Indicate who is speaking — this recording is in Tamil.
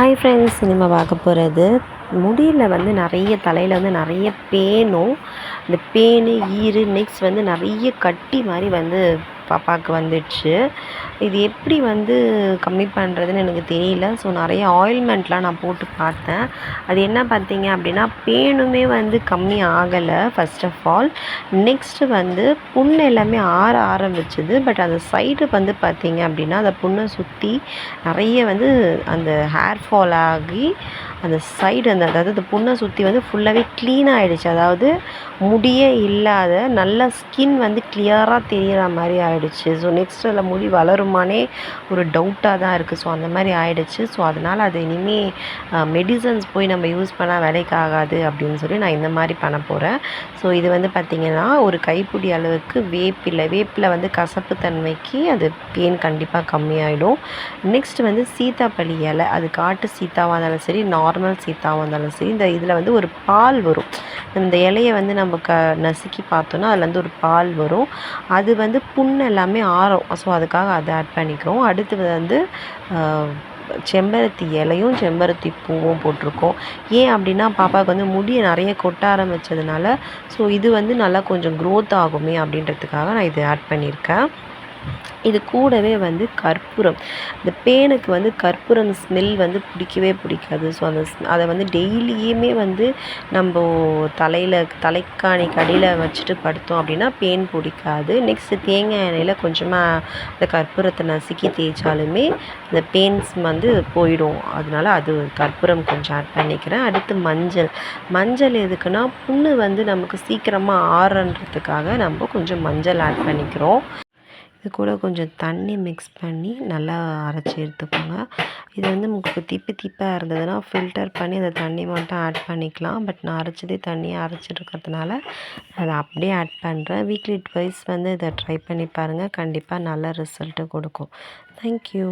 Speaker 1: ஹாய் ஃப்ரெண்ட்ஸ் சினிமா பார்க்க போகிறது முடியில் வந்து நிறைய தலையில் வந்து நிறைய பேனும் அந்த பேனு ஈறு நெக்ஸ்ட் வந்து நிறைய கட்டி மாதிரி வந்து பாப்பாவுக்கு வந்துடுச்சு. இது எப்படி வந்து கம்மி பண்ணுறதுன்னு எனக்கு தெரியல. ஸோ நிறைய ஆயில்மெண்ட்லாம் நான் போட்டு பார்த்தேன். அது என்ன பார்த்தீங்க அப்படின்னா பேனுமே வந்து கம்மி ஆகலை ஃபஸ்ட் ஆஃப் ஆல் நெக்ஸ்ட்டு வந்து புண்ணு எல்லாமே ஆற ஆரம்பிச்சிது. பட் அந்த சைடு வந்து பார்த்தீங்க அப்படின்னா அந்த புண்ணை சுற்றி நிறைய வந்து அந்த ஹேர் ஃபால் ஆகி அந்த சைடு அந்த அதாவது அந்த புண்ணை சுற்றி வந்து ஃபுல்லாகவே க்ளீன் ஆகிடுச்சு அதாவது முடியே இல்லாத நல்ல ஸ்கின் வந்து கிளியராக தெரிகிற மாதிரி ஆகிடுச்சு ஸோ நெக்ஸ்ட் அதில் முடி வளருமானே ஒரு டவுட்டாக தான் இருக்குது ஸோ அந்த மாதிரி ஆகிடுச்சு ஸோ அதனால் அது இனிமேல் மெடிசன்ஸ் போய் நம்ம யூஸ் பண்ணால் வேலைக்கு ஆகாது அப்படின்னு சொல்லி நான் இந்த மாதிரி பண்ண போகிறேன் ஸோ இது வந்து பார்த்திங்கன்னா ஒரு கைப்பிடி அளவுக்கு வேப்பிலை வேப்பிலை வந்து கசப்பு தன்மைக்கு அது பெயின் கண்டிப்பாக கம்மியாயிடும். நெக்ஸ்ட் வந்து சீத்தாப்பள்ளி இலை. அது காட்டு சீத்தாவாக இருந்தாலும் சரி நார்மல் சீத்தாவாக இருந்தாலும் சரி இந்த இதில் வந்து ஒரு பால் வரும். இந்த இலையை வந்து நம்ம க நசுக்கி பார்த்தோன்னா அதில் வந்து ஒரு பால் வரும். அது வந்து புண்ணை எல்லாமே ஆறும். ஸோ அதுக்காக அதை ஆட் பண்ணிக்கிறோம். அடுத்தது வந்து செம்பருத்தி இலையும் செம்பருத்தி பூவும் போட்டிருக்கோம். ஏன் அப்படின்னா பாப்பாவுக்கு வந்து முடியை நிறைய கொட்ட ஆரம்பித்ததுனால ஸோ இது வந்து நல்லா கொஞ்சம் க்ரோத் ஆகுமே அப்படின்றதுக்காக நான் இதை ஆட் பண்ணியிருக்கேன். இது கூடவே வந்து கற்பூரம். இந்த பேனுக்கு வந்து கற்பூரம் ஸ்மெல் வந்து பிடிக்கவே பிடிக்காது. ஸோ அந்த அதை வந்து டெய்லியுமே வந்து நம்ம தலையில் தலைக்காணிக்கு அடியில் வச்சுட்டு படுத்தோம் அப்படின்னா பேன் பிடிக்காது. நெக்ஸ்ட்டு தேங்காய் எண்ணெயில் கொஞ்சமாக இந்த கற்பூரத்தை நசுக்கி தேய்ச்சாலுமே இந்த பெயின்ஸ் வந்து போயிடும். அதனால அது கற்பூரம் கொஞ்சம் ஆட் பண்ணிக்கிறேன். அடுத்து மஞ்சள். மஞ்சள் எதுக்குன்னா புண்ணு வந்து நமக்கு சீக்கிரமாக ஆறன்றதுக்காக நம்ம கொஞ்சம் மஞ்சள் ஆட் பண்ணிக்கிறோம். இது கூட கொஞ்சம் தண்ணி மிக்ஸ் பண்ணி நல்லா அரைச்சி எடுத்துக்கோங்க. இது வந்து உங்களுக்கு திப்பி திப்பாக இருந்ததுன்னா ஃபில்டர் பண்ணி அந்த தண்ணி மட்டும் ஆட் பண்ணிக்கலாம். பட் நான் அரைச்சதே தண்ணியாக அரைச்சிட்டுருக்கறதுனால அதை அப்படியே ஆட் பண்ணுறேன் வீக்லி ட்வைஸ் வந்து இதை ட்ரை பண்ணி பாருங்கள் கண்டிப்பாக நல்ல ரிசல்ட்டு கொடுக்கும். தேங்க்யூ